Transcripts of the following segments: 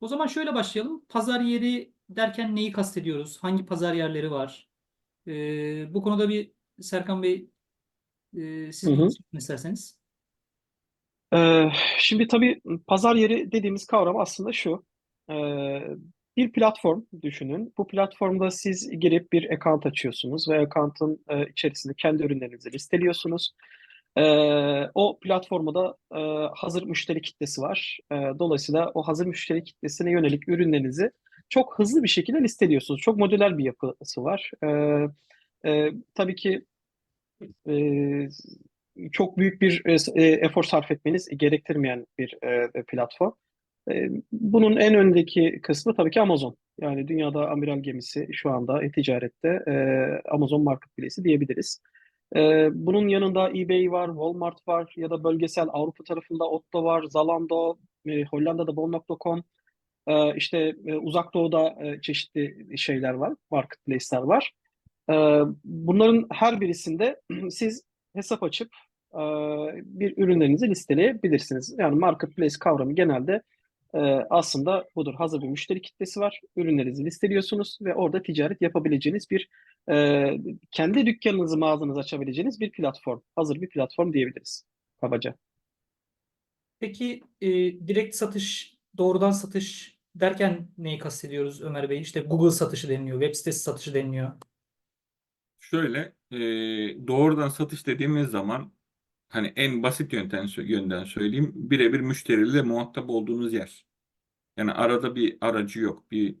O zaman şöyle başlayalım. Pazar yeri derken neyi kastediyoruz? Hangi pazar yerleri var? Ee, bu konuda bir Serkan Bey e, siz Hı hı. isterseniz. Ee, şimdi tabii pazar yeri dediğimiz kavram aslında şu. Ee, bir platform düşünün. Bu platformda siz girip bir account açıyorsunuz ve account'ın e, içerisinde kendi ürünlerinizi listeliyorsunuz. Ee, o platformda da e, hazır müşteri kitlesi var. Ee, dolayısıyla o hazır müşteri kitlesine yönelik ürünlerinizi çok hızlı bir şekilde listeliyorsunuz. Çok modüler bir yapısı var. Ee, e, tabii ki e, çok büyük bir e, efor sarf etmeniz gerektirmeyen bir e, platform. E, bunun en öndeki kısmı tabii ki Amazon. Yani dünyada amiral gemisi şu anda e-ticarette e, Amazon Marketplace'i diyebiliriz. E, bunun yanında eBay var, Walmart var ya da bölgesel Avrupa tarafında Otto var, Zalando, e, Hollanda'da Bol.com, e, işte e, Uzak Doğu'da e, çeşitli şeyler var, marketplace'ler var. Ee, Bunların her birisinde siz hesap açıp e, bir ürünlerinizi listeleyebilirsiniz. Yani marketplace kavramı genelde e, aslında budur. Hazır bir müşteri kitlesi var. Ürünlerinizi listeliyorsunuz ve orada ticaret yapabileceğiniz bir e, kendi dükkanınızı, mağazanızı açabileceğiniz bir platform. Hazır bir platform diyebiliriz kabaca. Peki e, direkt satış, doğrudan satış derken neyi kastediyoruz Ömer Bey? İşte Google satışı deniliyor, web sitesi satışı deniliyor. Şöyle e, doğrudan satış dediğimiz zaman hani en basit yöntem yönden söyleyeyim birebir müşteriyle muhatap olduğunuz yer. Yani arada bir aracı yok. Bir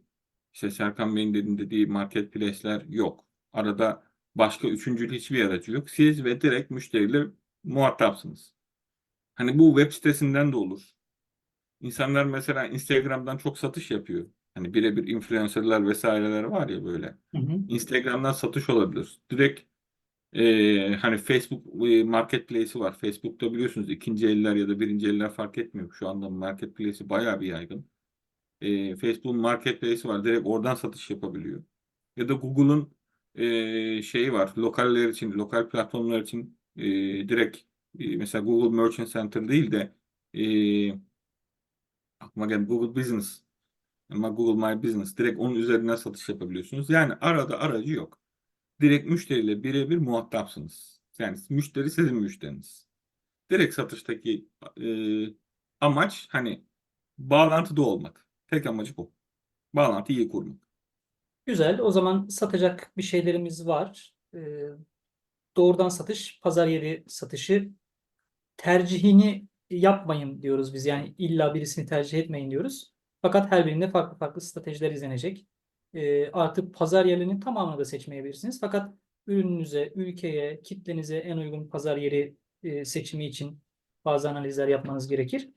işte Serkan Bey'in dediği, dediği marketplace'ler yok. Arada başka üçüncül hiçbir aracı yok. Siz ve direkt müşteriyle muhatapsınız. Hani bu web sitesinden de olur. İnsanlar mesela Instagram'dan çok satış yapıyor. Hani birebir influencerlar vesaireler var ya böyle. Hı hı. Instagram'dan satış olabilir. Direkt e, hani Facebook e, Marketplace'i var. Facebook'ta biliyorsunuz ikinci eller ya da birinci eller fark etmiyor. Şu anda Marketplace'i bayağı bir yaygın. E, Facebook'un Marketplace'i var. Direkt oradan satış yapabiliyor. Ya da Google'un e, şeyi var. Lokaller için, lokal platformlar için e, direkt e, mesela Google Merchant Center değil de e, aklıma geldi Google Business ama Google My Business direkt onun üzerinden satış yapabiliyorsunuz. Yani arada aracı yok. Direkt müşteriyle birebir muhatapsınız. Yani müşteri sizin müşteriniz. Direkt satıştaki e, amaç hani bağlantıda olmak. Tek amacı bu. Bağlantıyı iyi kurmak. Güzel. O zaman satacak bir şeylerimiz var. Ee, doğrudan satış, pazar yeri satışı tercihini yapmayın diyoruz biz. Yani illa birisini tercih etmeyin diyoruz. Fakat her birinde farklı farklı stratejiler izlenecek. Ee, artık pazar yerlerinin tamamını da seçmeyebilirsiniz. Fakat ürününüze, ülkeye, kitlenize en uygun pazar yeri e, seçimi için bazı analizler yapmanız gerekir.